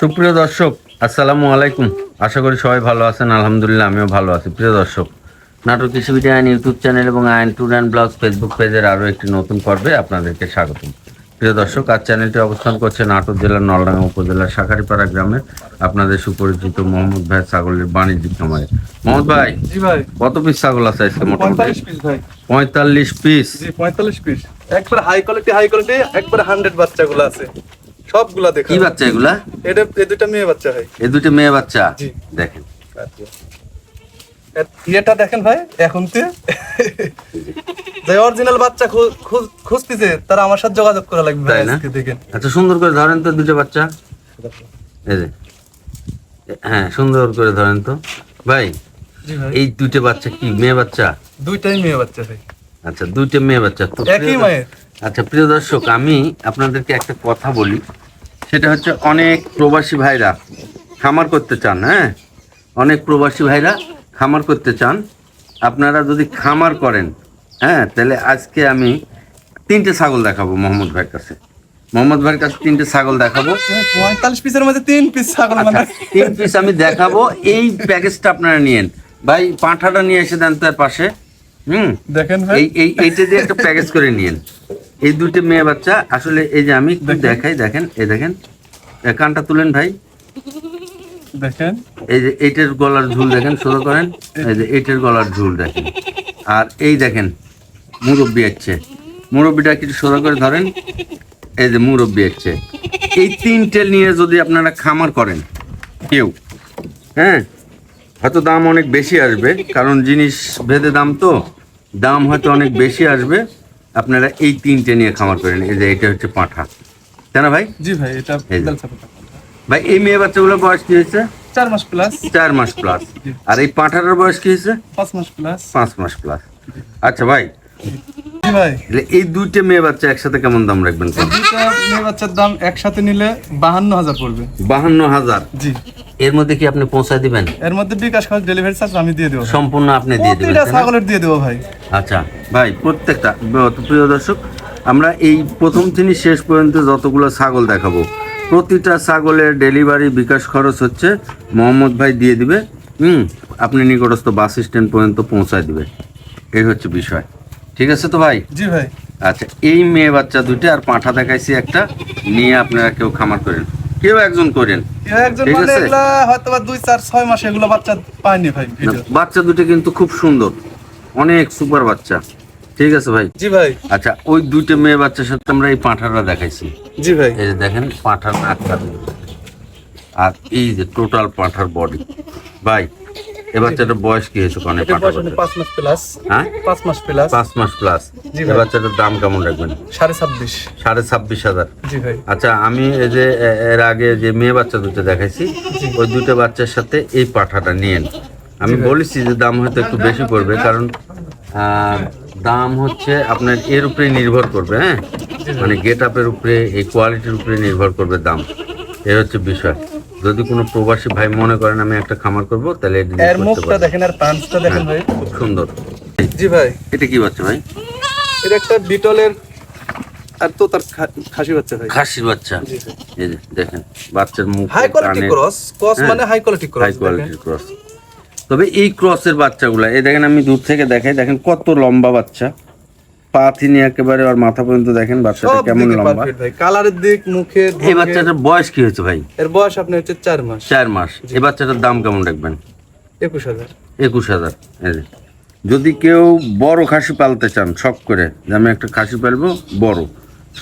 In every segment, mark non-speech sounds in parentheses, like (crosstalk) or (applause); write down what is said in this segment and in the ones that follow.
সুপ্রিয় দর্শক আসসালামু আলাইকুম। আশা করি সবাই ভালো আছেন আলহামদুলিল্লাহ আমিও ভালো আছি। প্রিয় দর্শক নাটক কৃষি বিদ্যা আইন ইউটিউব চ্যানেল এবং আইন ট্যুর অ্যান্ড ব্লগ ফেসবুক পেজের আরও একটি নতুন পর্বে আপনাদেরকে স্বাগতম। প্রিয় দর্শক আজ চ্যানেলটি অবস্থান করছে নাটোর জেলার নলডাঙ্গা উপজেলার শাখারিপাড়া গ্রামে আপনাদের সুপরিচিত মোহাম্মদ ভাই ছাগলের বাণিজ্যিক খামারে মোহাম্মদ ভাই কত পিস ছাগল আছে আজকে মোটামুটি? পঁয়তাল্লিশ পিস ভাই। পঁয়তাল্লিশ পিস পঁয়তাল্লিশ পিস একবার হাই কোয়ালিটি হাই কোয়ালিটি একবার হান্ড্রেড বাচ্চাগুলো আছে। সবগুলা দেখা কি বাচ্চা এগুলা? এটা এই দুটা মেয়ে বাচ্চা এই দুটো মেয়ে বাচ্চা? দেখেন। ইয়েটা দেখেন ভাই এখন তে। যে অরিজিনাল বাচ্চা খুঁজতেছে তারা আমার সাথে যোগাযোগ করা লাগবে ভাই? আজকে দেখেন। আচ্ছা সুন্দর করে ধরেন তো দুটো বাচ্চা। এই যে। হ্যাঁ সুন্দর করে ধরেন তো। ভাই এই দুটো বাচ্চা কি মেয়ে বাচ্চা? দুইটাই মেয়ে বাচ্চা ভাই। আচ্ছা দুইটা মেয়ে বাচ্চা। তো একই মায়ের। আচ্ছা প্রিয় দর্শক আমি আপনাদেরকে একটা কথা বলি। সেটা হচ্ছে অনেক প্রবাসী ভাইরা খামার করতে চান হ্যাঁ? অনেক প্রবাসী ভাইরা খামার করতে চান। আপনারা যদি খামার করেন হ্যাঁ তাহলে আজকে আমি তিনটে ছাগল দেখাবো মোহাম্মদ ভাইয়ের কাছে। মোহাম্মদ ভাইয়ের কাছে তিনটে ছাগল দেখাবো। পঁয়তাল্লিশ পিসের মধ্যে তিন পিস ছাগল আচ্ছা মানে তিন পিস আমি দেখাবো। এই প্যাকেজটা আপনারা নিয়েন। ভাই পাঁঠাটা নিয়ে এসে দেন তার পাশে। হুম? দেখেন এই এই এইটা দিয়ে একটা প্যাকেজ করে নিয়েন। এই দুটো মেয়ে বাচ্চা আসলে এই যে আমি একটু দেখাই দেখেন এই দেখেন। কানটা তুলেন ভাই। দেখেন। এই যে এইটার গলার ঝুল দেখেন সোজা করেন। এই যে এইটার গলার ঝুল দেখেন। আর এই দেখেন মুরব্বি আছে মুরব্বিটা কিছু সোজা করে ধরেন। এই যে মুরব্বি আছে এই তিনটে নিয়ে যদি আপনারা খামার করেন কেউ হ্যাঁ হয়তো দাম অনেক বেশি আসবে কারণ জিনিস ভেদে দাম তো দাম হয়তো অনেক বেশি আসবে। আপনারা এই তিনটে নিয়ে খামার করেন এই যে এটা হচ্ছে পাঁঠা। তাই না ভাই? জি ভাই এটা। ভাই এই মেয়ে বাচ্চাগুলোর বয়স কি হয়েছে? চার মাস প্লাস চার মাস প্লাস আর এই পাঁঠাটার বয়স কি হয়েছে? পাঁচ মাস প্লাস পাঁচ মাস প্লাস আচ্ছা ভাই ভাই? এই দুইটা মেয়ে বাচ্চা একসাথে কেমন দাম রাখবেন দুইটা মেয়ে বাচ্চার দাম একসাথে নিলে বাহান্ন হাজার পড়বে। বাহান্ন হাজার জি। এর মধ্যে কি আপনি পৌঁছায় দিবেন? এর মধ্যে বিকাশ খরচ ডেলিভারি চার্জ আমি দিয়ে দেবো সম্পূর্ণ আপনি দিয়ে দিবেন ছাগলের দিয়ে দেবো ভাই। আচ্ছা ভাই প্রত্যেকটা প্রিয় দর্শক আমরা এই প্রথম থেকে শেষ পর্যন্ত যতগুলো ছাগল দেখাবো প্রতিটা ছাগলের ডেলিভারি বিকাশ খরচ হচ্ছে মোহাম্মদ ভাই দিয়ে দিবে হুম আপনি নিকটস্থ বাস স্ট্যান্ড পর্যন্ত পৌঁছায় দিবে। এই হচ্ছে বিষয়। ঠিক আছে তো ভাই? জি ভাই। আচ্ছা এই মেয়ে বাচ্চা দুইটা আর পাঁঠা দেখাইছি একটা নিয়ে আপনারা কেউ খামার করেন। কেউ একজন করেন। ঠিক আছে। হয়তো দুই চার ছয় মাসে এগুলো বাচ্চা পায়নি ভাই বাচ্চা দুটো কিন্তু খুব সুন্দর। অনেক সুপার বাচ্চা। ঠিক আছে ভাই? জি ভাই। আচ্ছা ওই দুইটা মেয়ে বাচ্চার সাথে আমরা এই পাঁঠাটা দেখাইছি। জি ভাই। এই যে দেখেন পাঁঠার নাকটা আর এই যে টোটাল পাঁঠার বডি ভাই এ বাচ্চাটার বয়স কি হয়েছে কনে পাঁচ মাস প্লাস হ্যাঁ? পাঁচ মাস প্লাস পাঁচ মাস প্লাস এ বাচ্চাটার দাম কেমন রাখবেন? সাড়ে ছাব্বিশ। সাড়ে ছাব্বিশ হাজার। জি ভাই। আচ্ছা আমি এই যে এর আগে যে মেয়ে বাচ্চা দুটো দেখাইছি ওই দুটো বাচ্চার সাথে এই পাঠাটা নিয়েন। আমি বলেছি যে দাম হয়তো একটু বেশি পড়বে কারণ দাম হচ্ছে আপনার এর উপরে নির্ভর করবে হ্যাঁ? মানে গেট আপের উপরে এই কোয়ালিটির উপরে নির্ভর করবে দাম। এর হচ্ছে বিষয়। যদি কোনো প্রবাসী ভাই মনে করেন আমি একটা খামার করব তাহলে এর মুখটা দেখেন আর পাঁচটা দেখেন ভাই। খুব সুন্দর। জি ভাই। এটা কি বাচ্চা ভাই? এটা একটা বিটলের আর তো তার খাসি বাচ্চা ভাই। খাসির বাচ্চা। এই যে দেখেন বাচ্চার মুখ হাই কোয়ালিটি ক্রস ক্রস হ্যাঁ। মানে high quality cross high cross কোয়ালিটির ক্রস তবে এই ক্রসের বাচ্চাগুলো এই দেখেন আমি দূর থেকে দেখাই দেখেন কত লম্বা বাচ্চা। পা তিনি একেবারে আর মাথা পর্যন্ত দেখেন বাচ্চাটা কেমন লম্বা। কালারের দিক মুখে এই বাচ্চাটার বয়স কি হয়েছে ভাই? এর বয়স আপনি হচ্ছে চার মাস। চার মাস। এই বাচ্চাটার দাম কেমন রাখবেন একুশ হাজার। একুশ হাজার। যদি কেউ বড় খাসি পালতে চান শখ করে যে আমি একটা খাসি পালবো বড়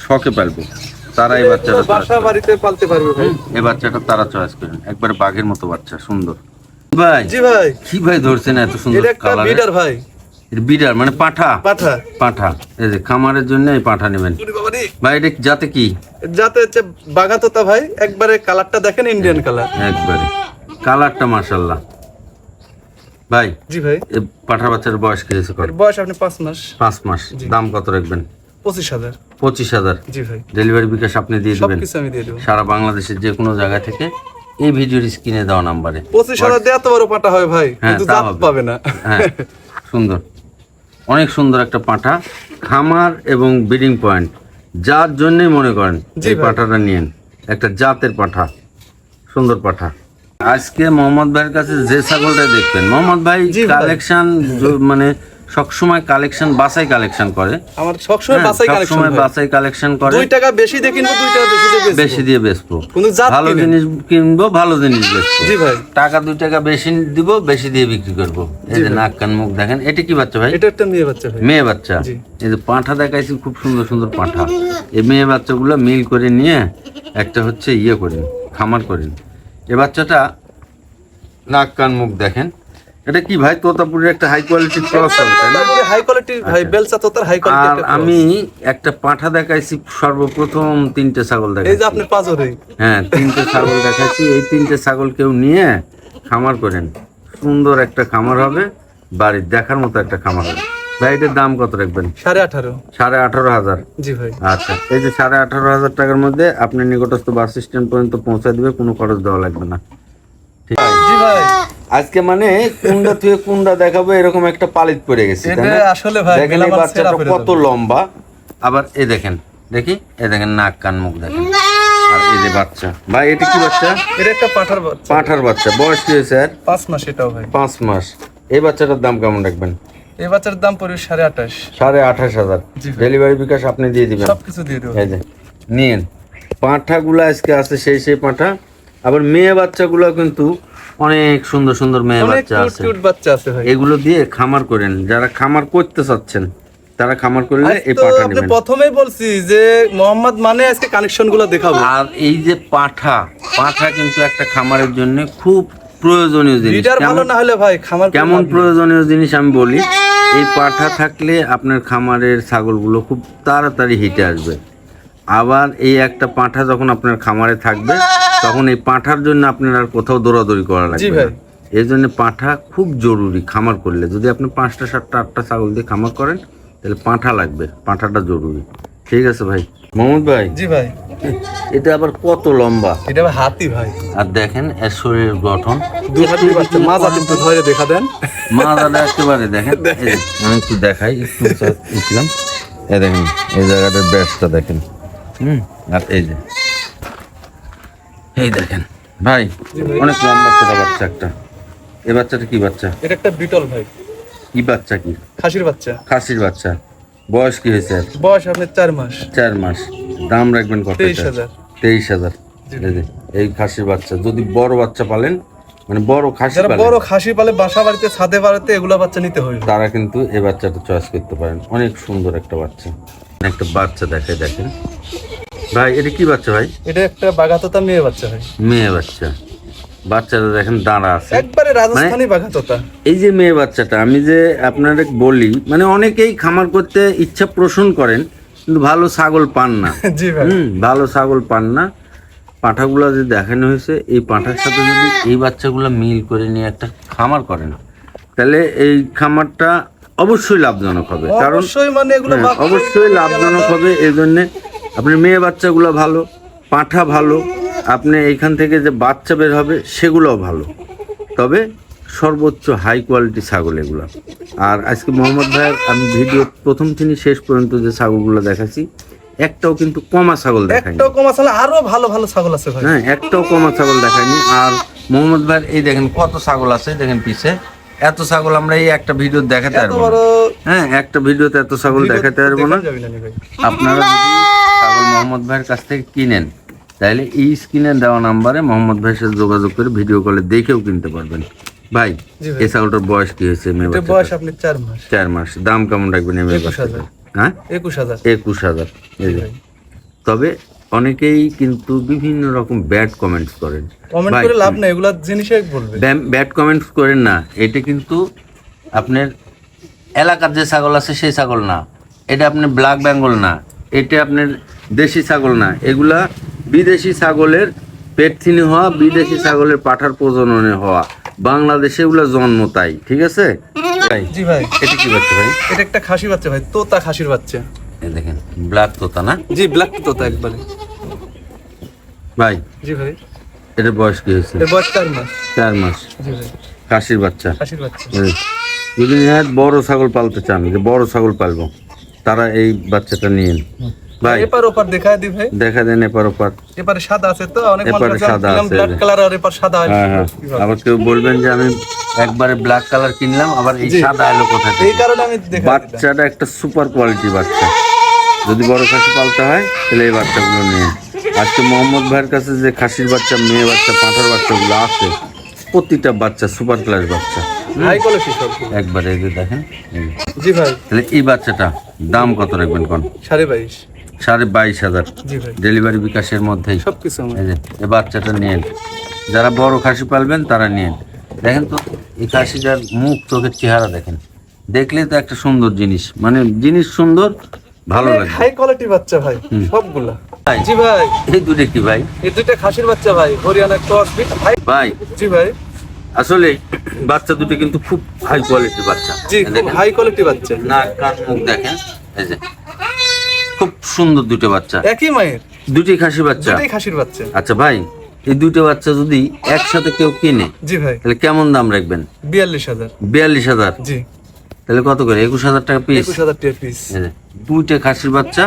শখে পালবো তারা এই বাচ্চাটা বাসা বাড়িতে পালতে পারবে এই বাচ্চাটা তারা চয়েস করেন একবারে বাঘের মতো বাচ্চা সুন্দর। ভাই জি ভাই। কি ভাই ধরছেন এত সুন্দর কালার ভাই। বিডার মানে পাঠা। পাঠা। পাঁঠা। এই যে খামারের জন্য এই পাঁঠা নেবেন। ভাই এটা যাতে কি? যাতে হচ্ছে বাগাতোতা ভাই। একবারে কালারটা দেখেন ইন্ডিয়ান কালার। একবারে। কালারটা মাশাল্লাহ ভাই জি ভাই। পাঁঠার বাচ্চার বয়স কি হয়েছে? বয়স আপনি পাঁচ মাস। পাঁচ মাস। দাম কত রাখবেন? পঁচিশ হাজার। পঁচিশ হাজার। জি ভাই। ডেলিভারি বিকাশ আপনি দিয়ে দিবেন। আমি দিয়ে দেবো। সারা বাংলাদেশের যে কোনো জায়গা থেকে এই ভিডিওর স্ক্রিনে দেওয়া নাম্বারে। পঁচিশ হাজার দিয়ে এত বড় পাঠা হয় ভাই। হ্যাঁ, কিন্তু তা হবে। পাবে না। হ্যাঁ সুন্দর। অনেক সুন্দর একটা পাঁঠা খামার এবং ব্রিডিং পয়েন্ট যার জন্যই মনে করেন যে। পাঁঠাটা নিয়েন একটা জাতের পাঁঠা সুন্দর পাঁঠা আজকে মোহাম্মদ ভাইয়ের কাছে যে ছাগলটা দেখবেন মোহাম্মদ ভাই। কালেকশন মানে সবসময় কালেকশন বাসাই কালেকশন করে। আমার সবসময় হ্যাঁ, বাসাই কালেকশন সবসময় বাসাই কালেকশন করে। টাকা বেশি দিয়ে কিনবো টাকা বেশি দিয়ে বেচবো। বেশি দিয়ে বেচবো। কিন্তু জাত ভালো জিনিস কিনবো ভালো জিনিস বেচবো। জি ভাই। টাকা টাকা বেশি দিব বেশি দিয়ে বিক্রি করব। এই যে নাক কান মুখ দেখেন এটা কি বাচ্চা ভাই? এটা একটা মেয়ে বাচ্চা ভাই। মেয়ে বাচ্চা। এই যে পাঁঠা দেখাইছি খুব সুন্দর সুন্দর পাঁঠা। এই মেয়ে বাচ্চাগুলো মিল করে নিয়ে একটা হচ্ছে ইয়ে করেন খামার করেন। এ বাচ্চাটা নাক কান মুখ দেখেন। এটা কি ভাই? তোতাপুরের একটা হাই কোয়ালিটির ক্রস হবে তাই না? হাই কোয়ালিটির ভাই বেলচা তো তার হাই আচ্ছা। আর আমি একটা পাঁঠা দেখাইছি সর্বপ্রথম তিনটে ছাগল এই যে দেখাইছি আপনি পাঁচরে। হ্যাঁ তিনটে ছাগল দেখাচ্ছি। এই তিনটে ছাগল কেউ নিয়ে খামার করেন। সুন্দর একটা খামার হবে বাড়ির দেখার মতো একটা খামার হবে। ভাই এটার দাম কত রাখবেন? সাড়ে আঠারো। সাড়ে আঠারো হাজার। জি ভাই। আচ্ছা এই যে সাড়ে আঠারো হাজার টাকার মধ্যে আপনি নিকটস্থ বাস স্ট্যান্ড পর্যন্ত পৌঁছে দিবে কোনো খরচ দেওয়া লাগবে না। ঠিক আছে। জি ভাই। আজকে মানে কুন্ডা থেকে কুন্ডা দেখাবো এরকম একটা পালিত পড়ে গেছে? আসলে ভাই দেখেন এই বাচ্চাটা কত লম্বা। আবার এই দেখেন দেখি? এই দেখেন নাক কান মুখ দেখেন। আর এই যে বাচ্চা। ভাই এটা কি বাচ্চা? এটা একটা পাঠার বাচ্চা। পাঁঠার বাচ্চা। বয়স কি হয়েছে আর পাঁচ মাস এটাও ভাই। পাঁচ মাস। এই বাচ্চাটার দাম কেমন রাখবেন? এই বাচ্চার দাম পড়বে সাড়ে আঠাশ। সাড়ে আঠাশ হাজার। ডেলিভারি বিকাশ আপনি দিয়ে দিবেন। সবকিছু দিয়ে দেবো। এই যে নিন পাঁঠাগুলো আজকে আছে সেই সেই পাঁঠা। আবার মেয়ে বাচ্চাগুলো কিন্তু অনেক সুন্দর সুন্দর মেয়ে বাচ্চা আছে। কিউট বাচ্চা আছে ভাই। এগুলো দিয়ে খামার করেন যারা খামার করতে চাচ্ছেন তারা খামার করলে এই পাঠা নেবেন। প্রথমেই বলছি যে মোহাম্মদ মানে আজকে কানেকশনগুলো দেখাবো। আর এই যে পাঠা পাঠা কিন্তু একটা খামারের জন্য খুব প্রয়োজনীয় জিনিস। ভালো কেমন না হলে ভাই খামার কেমন প্রয়োজনীয় জিনিস আমি বলি এই পাঠা থাকলে আপনার খামারের ছাগলগুলো খুব তাড়াতাড়ি হিটে আসবে। আবার এই একটা পাঁঠা যখন আপনার খামারে থাকবে তখন এই পাঁঠার জন্য আপনার আর কোথাও দৌড়াদৌড়ি করা লাগবে। না। এই জন্য পাঁঠা খুব জরুরি খামার করলে। যদি আপনি পাঁচটা সাতটা আটটা ছাগল দিয়ে খামার করেন তাহলে পাঁঠা লাগবে। পাঁঠাটা জরুরি। ঠিক আছে ভাই। মোহাম্মদ ভাই জি ভাই। এটা আবার কত লম্বা? এটা ভাই হাতি ভাই। আর দেখেন এর শরীরের গঠন। দুই হাতির বাচ্চা মাজা কিন্তু ধরে দেখা দেন। মাথাটা একেবারে দেখেন। (laughs) আমি একটু দেখাই একটু উঠলাম। এই দেখেন এই জায়গাটার ব্যাসটা দেখেন। হুম আর এই যে এই দেখেন ভাই অনেক লম্বা ছোট বাচ্চা একটা। এই বাচ্চাটা কি বাচ্চা? এটা একটা বিটল ভাই। কি বাচ্চা কি? খাসির বাচ্চা। খাসির বাচ্চা। বয়স কি হয়েছে বয়স আপনার চার মাস। চার মাস। দাম রাখবেন কত তেইশ হাজার। তেইশ হাজার। এই খাসির বাচ্চা। যদি বড় বাচ্চা পালেন মানে বড় খাসি যারা বড় খাসি পালে বাসা বাড়িতে ছাদে বাড়িতে এগুলো বাচ্চা নিতে হইবে তারা কিন্তু এই বাচ্চাটা চয়েস করতে পারেন। অনেক সুন্দর একটা বাচ্চা। একটা বাচ্চা দেখে দেখেন। ভাই এটা কি বাচ্চা ভাই? এটা একটা বাগাতোতা মেয়ে বাচ্চা ভাই। মেয়ে বাচ্চা। বাচ্চাটা দেখেন দাঁড়া আছে। একবারে রাজস্থানি বাগাতোতা এই যে মেয়ে বাচ্চাটা আমি যে আপনাদের বলি মানে অনেকেই খামার করতে ইচ্ছা পোষণ করেন কিন্তু ভালো ছাগল পান না। (laughs) জি ভাই। ভালো ছাগল পান না। পাঁঠাগুলো যে দেখানো হয়েছে এই পাঁঠার সাথে যদি এই বাচ্চাগুলো মিল করে নিয়ে একটা খামার করেন তাহলে এই খামারটা অবশ্যই লাভজনক হবে। কারণ অবশ্যই মানে এগুলো হ্যাঁ, অবশ্যই লাভজনক হবে এই জন্যে আপনার মেয়ে বাচ্চাগুলো ভালো পাঁঠা ভালো আপনি এখান থেকে যে বাচ্চা বের হবে সেগুলোও ভালো। তবে সর্বোচ্চ হাই কোয়ালিটি ছাগল এগুলো। আর আজকে মোহাম্মদ ভাইয়ের আমি ভিডিও প্রথম থেকে শেষ পর্যন্ত যে ছাগলগুলো দেখাচ্ছি একটাও কিন্তু কমা ছাগল দেখায়নি। একটাও কমা ছাগল আরও ভালো ভালো ছাগল আছে ভাই। হ্যাঁ একটাও কমা ছাগল দেখায়নি। আর মোহাম্মদ ভাইয়ের এই দেখেন কত ছাগল আছে দেখেন পিছে। এত ছাগল আমরা এই একটা ভিডিও দেখাতে পারব না। হ্যাঁ একটা ভিডিওতে এত ছাগল দেখাতে পারব না। ভাই। আপনারা মোহাম্মদ ভাইয়ের কাছ থেকে কিনেন তাহলে এই স্ক্রিনে দেওয়া নাম্বারে মোহাম্মদ ভাইয়ের সাথে যোগাযোগ করে ভিডিও কলে দেখেও কিনতে পারবেন। ভাই এই ছাগলটার বয়স কি হয়েছে মেয়ে বয়স আপনি চার মাস। চার মাস। দাম কেমন রাখবেন? হাজার। হ্যাঁ? একুশ হাজার। একুশ হাজার। তবে অনেকেই কিন্তু বিভিন্ন রকম ব্যাড কমেন্টস করেন। কমেন্ট করে লাভ নেই এগুলা জিনিসে বলবে। ব্যাড কমেন্টস করেন না। এটা কিন্তু আপনার এলাকার যে ছাগল আছে সেই ছাগল না। এটা আপনার ব্ল্যাক বেঙ্গল না। এটা আপনার দেশি ছাগল না। এগুলা বিদেশি ছাগলের পেট থিনি হওয়া বিদেশি ছাগলের পাঠার প্রজননে হওয়া। বাংলাদেশে এগুলো জন্ম তাই ঠিক আছে? জি ভাই। এটা কি বাচ্চা ভাই? এটা একটা খাসি বাচ্চা ভাই তোতা খাসির বাচ্চা। এই দেখেন ব্ল্যাক তোতা না? জি ব্ল্যাক তোতা একবারে। ভাই জি ভাই। এটার বয়স কি হয়েছে? এর বয়স চার মাস। চার মাস। জি ভাই। খাসির বাচ্চা। খাসির বাচ্চা। যদি বড় ছাগল পালতে চান যে বড় ছাগল পালবো তারা এই বাচ্চাটা নিন ভাই এপার ওপার দেখায় দি ভাই। দেখা দেন এপার ওপার। এপারে সাদা আছে তো অনেক এপারে সাদা আছে, ব্ল্যাক কালার আর এপার সাদা হয় হ্যাঁ। হ্যাঁ আবার কেউ বলবেন যে আমি একবারে ব্ল্যাক কালার কিনলাম আবার এই সাদা কোথা এই কারণে আমি দেখা বাচ্চাটা একটা সুপার কোয়ালিটি বাচ্চা। যদি বড় খাসি পালতে হয় তাহলে এই বাচ্চাগুলো নিয়ে আজকে মোহাম্মদ ভাইয়ের কাছে যে খাসির বাচ্চা মেয়ে বাচ্চা পাঁঠার বাচ্চাগুলো আছে প্রতিটা বাচ্চা সুপার ক্লাস বাচ্চা। একবারে এই যে দেখেন জি ভাই। তাহলে এই বাচ্চাটা দাম কত রাখবেন কোন? সাড়ে বাইশ। সাড়ে বাইশ হাজার। ডেলিভারি বিকাশের মধ্যেই। সব কিছু এই বাচ্চাটা নিয়েন। যারা বড় খাসি পালবেন তারা নিয়েন। দেখেন তো এই খাসিটার মুখ চোখের চেহারা দেখেন। দেখলে তো একটা সুন্দর জিনিস। মানে জিনিস সুন্দর ভালো লাগবে। হাই কোয়ালিটি বাচ্চা ভাই। সবগুলা। জি ভাই। এই দুটো কি ভাই? এই দুইটা খাসির বাচ্চা ভাই হরিয়ানা ক্রস বিট ভাই ভাই জি ভাই। আসলে বাচ্চা দুটো কিন্তু খুব হাই কোয়ালিটির বাচ্চা। জি হাই কোয়ালিটি বাচ্চা। নাক কান মুখ দেখেন। এই যে খুব সুন্দর দুটো বাচ্চা। একই মায়ের? দুটি খাসি বাচ্চা? দুটাই খাসির বাচ্চা। আচ্ছা ভাই এই দুটো বাচ্চা যদি একসাথে কেউ কিনে জি ভাই। তাহলে কেমন দাম রাখবেন? বিয়াল্লিশ হাজার। বিয়াল্লিশ হাজার? জি। তাহলে কত করে? একুশ হাজার টাকা পিস একুশ হাজার টাকা পিস দুইটা খাসির বাচ্চা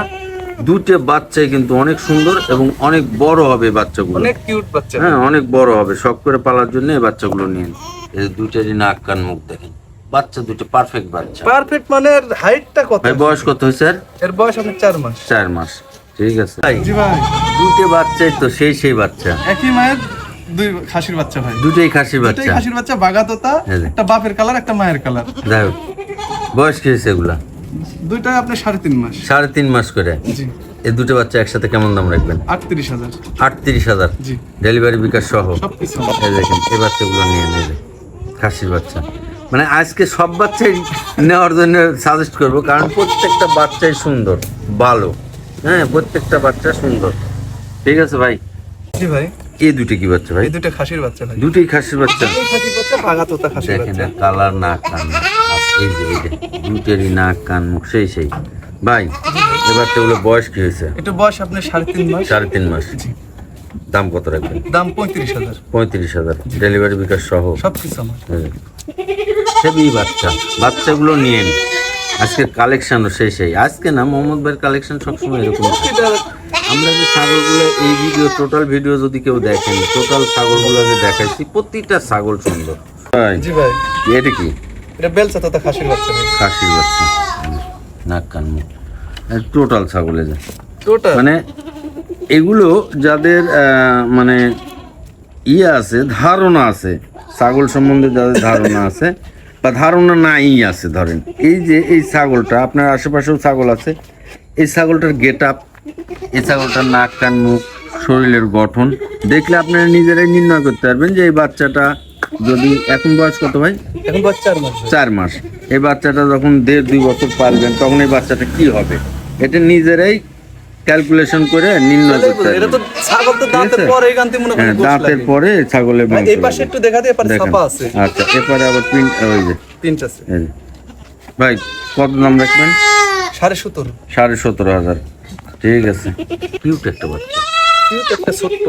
দুইটা বাচ্চাই কিন্তু অনেক সুন্দর এবং অনেক বড় হবে বাচ্চাগুলো। অনেক কিউট বাচ্চা। হ্যাঁ অনেক বড় হবে। শখ করে পালার জন্য এই বাচ্চাগুলো নিয়ে দুইটারই নাক কান মুখ দেখেন। বাচ্চা দুটো পারফেক্ট বাচ্চা। পারফেক্ট মানে হাইটটা কত? ভাই বয়স কত হয়েছে আর এর বয়স আপনার চার মাস। চার মাস ঠিক আছে। ভাই। জি ভাই। দুটো বাচ্চাই তো সেই সেই বাচ্চা। একই মায়ের দুই খাসির বাচ্চা ভাই। দুটোই খাসির দুটাই বাচ্চা। খাসির বাচ্চা বাগাতোতা এই একটা বাপের কালার একটা মায়ের কালার যাই বয়স কি হয়েছে এগুলা? দুইটাই আপনার সাড়ে তিন মাস। সাড়ে তিন মাস করে। জি। এই দুটো বাচ্চা একসাথে কেমন দাম রাখবেন? আটত্রিশ হাজার। আটত্রিশ হাজার। ডেলিভারি বিকাশ সহ। সব কিছু এই দেখেন এই বাচ্চাগুলো নিয়ে নেবে খাসির বাচ্চা। মানে আজকে সব বাচ্চাই নেওয়ার জন্য সাজেস্ট করব কারণ প্রত্যেকটা বাচ্চাই সুন্দর ভালো। হ্যাঁ প্রত্যেকটা বাচ্চা সুন্দর। ঠিক আছে ভাই? ভাই। এই দুটি কি বাচ্চা ভাই? দুটো খাসির বাচ্চা ভাই। দুটোই খাসির বাচ্চা। খাসির বাচ্চা বাগাতোতা খাসির দেখেন বাচ্চা। কালার নাক কান এই যে দুটেরই নাক কান মুখ সেই সেই। ভাই এই বাচ্চাগুলো বয়স কি হয়েছে? এটা বয়স আপনার সাড়ে তিন মাস। সাড়ে তিন মাস। দাম কত রাখবেন? দাম পঁয়ত্রিশ হাজার। পঁয়ত্রিশ হাজার। ডেলিভারি বিকাশ সহ? সব কিছু আমার। সেবি বাচ্চা। বাচ্চাগুলো নিয়ে নিন আজকের কালেকশনও সেই সেই। আজকে না মোহাম্মদ ভাইয়ের কালেকশন সবসময় এরকম আমরা যে ছাগলগুলো এই ভিডিও টোটাল ভিডিও যদি কেউ দেখেন টোটাল ছাগলগুলো যে দেখাইছি প্রতিটা ছাগল সুন্দর। ভাই, জি ভাই। এটা কি? এটা বেলচা তোতা খাসির বাচ্চা। খাসির বাচ্চা। নাক কান টোটাল ছাগলে যায় টোটাল মানে এগুলো যাদের মানে ইয়ে আছে ধারণা আছে ছাগল সম্বন্ধে যাদের ধারণা আছে বা ধারণা নাই আছে ধরেন। এই যে এই ছাগলটা আপনার আশেপাশেও ছাগল আছে এই ছাগলটার গেট আপ এই ছাগলটার নাক কান মুখ শরীরের গঠন দেখলে আপনারা নিজেরাই নির্ণয় করতে পারবেন যে এই বাচ্চাটা যদি এখন বয়স কত ভাই? এখন বয়স চার মাস। চার মাস। এই বাচ্চাটা যখন দেড় দুই বছর পারবেন তখন এই বাচ্চাটা কি হবে? এটা নিজেরাই ক্যালকুলেশন করে নির্ণয় করতে এটা তো ছাগল তো দাঁতের পরে এখান থেকে মনে করেন হ্যাঁ দাঁতের পরে ছাগলের মাংস এই পাশে একটু দেখা দিয়ে এপারে ছাপা আছে। আচ্ছা এরপরে আবার প্রিন্ট ওই যে। তিনটা আছে। ভাই কত দাম রাখবেন? সাড়ে সতেরো। সাড়ে সতেরো হাজার। ঠিক আছে। কিউট একটা বাচ্চা। কিউট একটা ছোট্ট।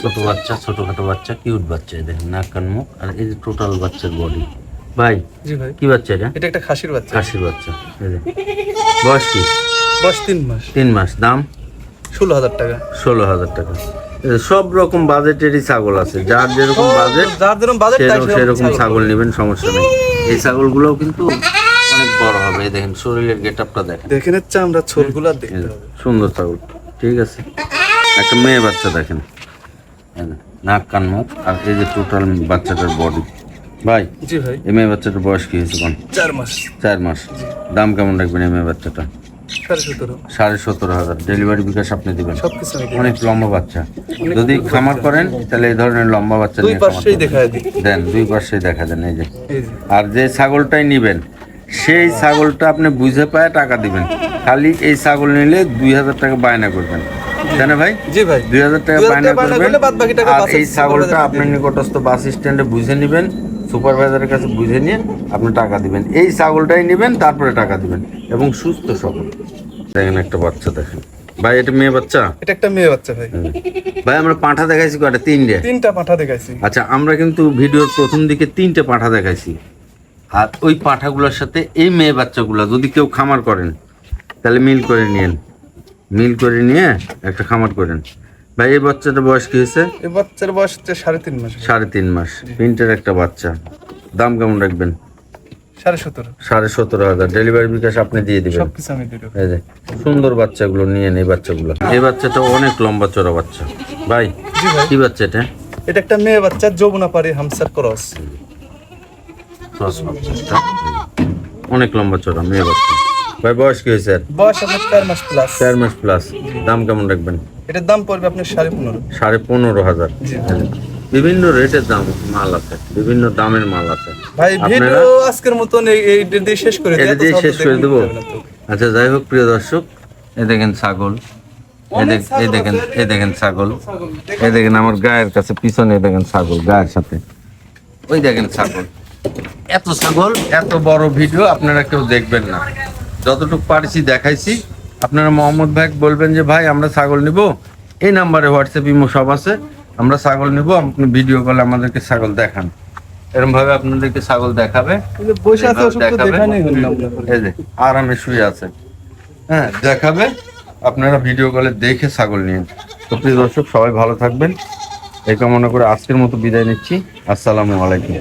ছোট বাচ্চা ছোটখাটো বাচ্চা কিউট বাচ্চা এই দেখেন নাক কান মুখ আর এই যে টোটাল বাচ্চার বডি ভাই জি ভাই। কি বাচ্চা এটা? এটা একটা খাসির বাচ্চা। খাসির বাচ্চা বয়স কি? বয়স তিন মাস। তিন মাস দাম? ষোলো হাজার টাকা। ষোলো হাজার টাকা। সব রকম বাজেটেরই ছাগল আছে। যার যেরকম বাজেট যার যেরকম বাজেট সেরকম ছাগল নেবেন সমস্যা নেই। এই ছাগলগুলোও কিন্তু অনেক বড় হবে। দেখেন শরীরের গেট আপটা দেখেন দেখে নিচ্ছে আমরা ছোলগুলো দেখতে সুন্দর ছাগল। ঠিক আছে। একটা মেয়ে বাচ্চা দেখেন। নাক কান মুখ আর এই যে টোটাল বাচ্চাটার বডি ভাই জি ভাই। এই মেয়ে বাচ্চাটার বয়স কি হয়েছে কোন? চার মাস। চার মাস। দাম কেমন রাখবেন এই মেয়ে বাচ্চাটা? সাড়ে সতেরো। হাজার। ডেলিভারি বিকাশ আপনি দিবেন। অনেক লম্বা বাচ্চা। যদি খামার করেন তাহলে এই ধরনের লম্বা বাচ্চা দেন দুই পাশেই দেখা দেন এই যে। আর যে ছাগলটাই নিবেন সেই ছাগলটা আপনি বুঝে পায় টাকা দিবেন। খালি এই ছাগল নিলে দুই হাজার টাকা বায়না করবেন। তাই না ভাই? জি ভাই। দুই হাজার টাকা বায়না করবেন। আর এই ছাগলটা আপনার নিকটস্থ বাস স্ট্যান্ডে বুঝে নেবেন। সুপারভাইজারের কাছে বুঝে নিয়ে আপনি টাকা দিবেন। এই ছাগলটাই নেবেন তারপরে টাকা দিবেন এবং সুস্থ সবল। দেখেন একটা বাচ্চা দেখেন। ভাই এটা মেয়ে বাচ্চা? এটা একটা মেয়ে বাচ্চা ভাই। ভাই আমরা পাঁঠা দেখাইছি কয়টা? তিনটে। তিনটা পাঠা দেখাইছি। আচ্ছা আমরা কিন্তু ভিডিওর প্রথম দিকে তিনটে পাঁঠা দেখাইছি। আর ওই পাঁঠাগুলোর সাথে এই মেয়ে বাচ্চাগুলো যদি কেউ খামার করেন তাহলে মিল করে নিয়েন। মিল করে নিয়ে একটা খামার করেন। ভাই এই বাচ্চাটা বয়স কি হয়েছে? এই বাচ্চার বয়স হচ্ছে সাড়ে তিন মাস। সাড়ে তিন মাস। প্রিন্টের একটা বাচ্চা। দাম কেমন রাখবেন? সাড়ে সতেরো। সাড়ে সতেরো হাজার। ডেলিভারি বিকাশ আপনি দিয়ে দিবেন। সবকিছু আমি দিল এই যে সুন্দর বাচ্চাগুলো নিয়ে নেই বাচ্চাগুলো। এই বাচ্চাটা অনেক লম্বা চড়া বাচ্চা। ভাই কি বাচ্চা এটা? এটা একটা মেয়ে বাচ্চা যমুনা পারি হামসার ক্রস। অনেক লম্বা চড়া মেয়ে বাচ্চা। ভাই বয়স কি হয়েছে? বয়স আপনার চার মাস প্লাস চার মাস প্লাস দাম কেমন রাখবেন? এটার দাম পড়বে আপনার সাড়ে পনেরো। সাড়ে পনেরো হাজার। বিভিন্ন রেটের দাম মাল আছে বিভিন্ন দামের মাল আছে। ভাই ভিডিও আজকের মতন এই দিয়ে শেষ করে এটা দিয়ে শেষ করে দেবো। আচ্ছা যাই হোক প্রিয় দর্শক এ দেখেন ছাগল। এই দেখেন এই দেখেন ছাগল। এই দেখেন আমার গায়ের কাছে পিছনে দেখেন ছাগল গায়ের সাথে। ওই দেখেন ছাগল। এত ছাগল এত বড় ভিডিও আপনারা কেউ দেখবেন না। যতটুকু পারছি দেখাইছি আপনারা মোহাম্মদ ভাই বলবেন যে ভাই আমরা ছাগল নিব। এই নাম্বারে হোয়াটসঅ্যাপ ইমো সব আছে। আমরা ছাগল নিব আপনি ভিডিও কলে আমাদেরকে ছাগল দেখান। এরকম ভাবে আপনাদেরকে ছাগল দেখাবে। আরামে শুয়ে আছে। হ্যাঁ দেখাবে। আপনারা ভিডিও কলে দেখে ছাগল নিন। তো প্রিয় দর্শক সবাই ভালো থাকবেন। এই কামনা করে আজকের মতো বিদায় নিচ্ছি। আসসালামু আলাইকুম।